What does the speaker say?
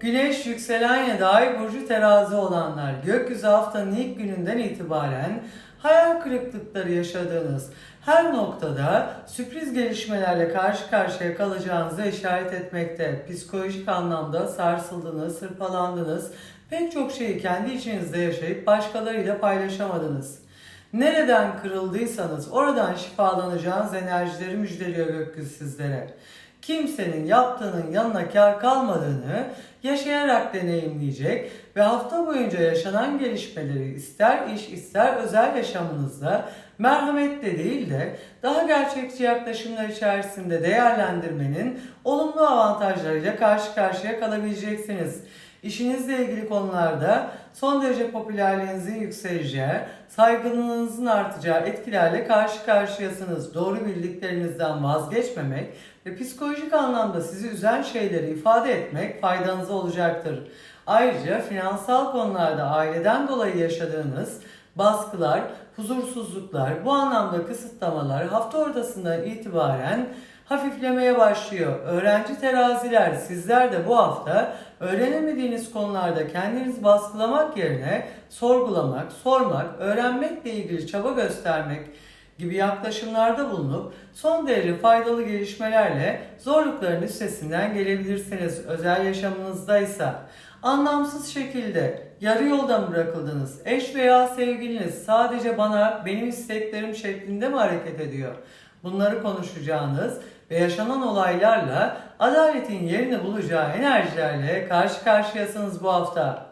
Güneş, yükselen ya da ay burcu terazi olanlar gökyüzü haftanın ilk gününden itibaren hayal kırıklıkları yaşadığınız her noktada sürpriz gelişmelerle karşı karşıya kalacağınızı işaret etmekte. Psikolojik anlamda sarsıldınız, hırpalandınız, pek çok şeyi kendi içinizde yaşayıp başkalarıyla paylaşamadınız. Nereden kırıldıysanız oradan şifalanacağınız enerjileri müjdeliyor gökyüzü sizlere. Kimsenin yaptığının yanına kar kalmadığını yaşayarak deneyimleyecek ve hafta boyunca yaşanan gelişmeleri ister iş ister özel yaşamınızda merhametle değil de daha gerçekçi yaklaşımlar içerisinde değerlendirmenin olumlu avantajlarıyla karşı karşıya kalabileceksiniz. İşinizle ilgili konularda son derece popülerliğinizin yükseleceği, saygınlığınızın artacağı etkilerle karşı karşıyasınız. Doğru bildiklerinizden vazgeçmemek ve psikolojik anlamda sizi üzen şeyleri ifade etmek faydanıza olacaktır. Ayrıca finansal konularda aileden dolayı yaşadığınız baskılar, huzursuzluklar, bu anlamda kısıtlamalar hafta ortasından itibaren hafiflemeye başlıyor. Öğrenci teraziler sizler de bu hafta öğrenemediğiniz konularda kendinizi baskılamak yerine sorgulamak, sormak, öğrenmekle ilgili çaba göstermek gibi yaklaşımlarda bulunup son derece faydalı gelişmelerle zorlukların üstesinden gelebilirsiniz. Özel yaşamınızda ise anlamsız şekilde yarı yolda mı bırakıldınız? Eş veya sevgiliniz sadece bana benim isteklerim şeklinde mi hareket ediyor? Bunları konuşacağınız ve yaşanan olaylarla adaletin yerini bulacağı enerjilerle karşı karşıyasınız bu hafta.